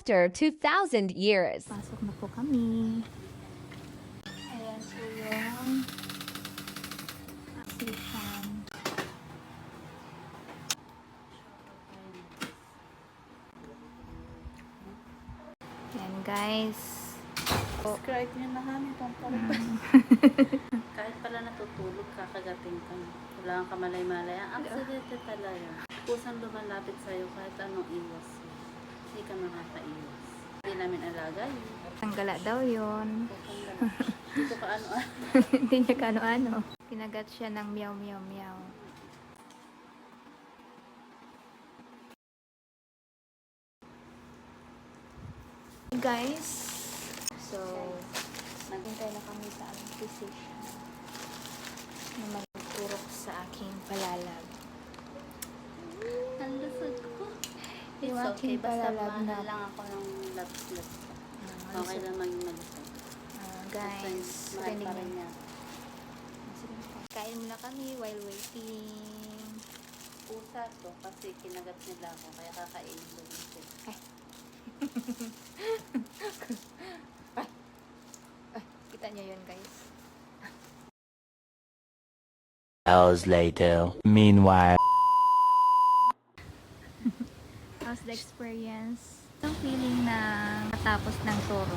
after 2,000 years. Pasok na po kami. Ayan po yung application. Ayan guys. Subscribe nyo na kami itong Kahit pala natutulog, kakagating ka. Wala kang kamalay-malay. Ang aksidente talaga. Kusang lumalapit sa'yo kahit anong iwas. Hindi ka makakaiwas. Hindi namin alaga yun. Ang gala daw yun. Kusang gala. Dito ka ano ah. Hindi niya kano-ano. Kinagat siya ng meow meow meow. Guys, so naghintay na kami sa aming physician na magturok sa aking palalag. Ang lusod ko. Yung okay. Basta palalag mahal na- lang ako ng labs-labs. Ah, Okay so, lang maging malusog. ah, Basta guys, mahal rinig pa rin niya. Kain muna kami while waiting. Pusa to kasi kinagat nila ako kaya kakainin ko din siya. Ay, kita niyo yun guys. Hours later. Meanwhile. How's the experience? Ang feeling na matapos ng turo.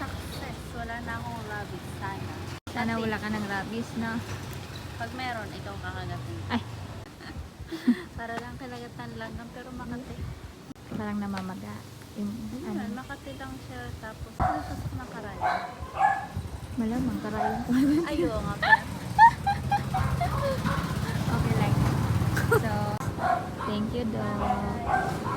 Success! Wala na akong rabbit. Sana. Sana wala ka ng rabies, no? Pag meron, ikaw kakagatin. Ay. Para lang kalagatan lang lang, pero makati. Parang namamaga. Yung, Ano? ano, Makati lang siya, tapos nasusok na karaya. malamang karayon ko. Ayo nga pala. okay lang. So, thank you, Doc.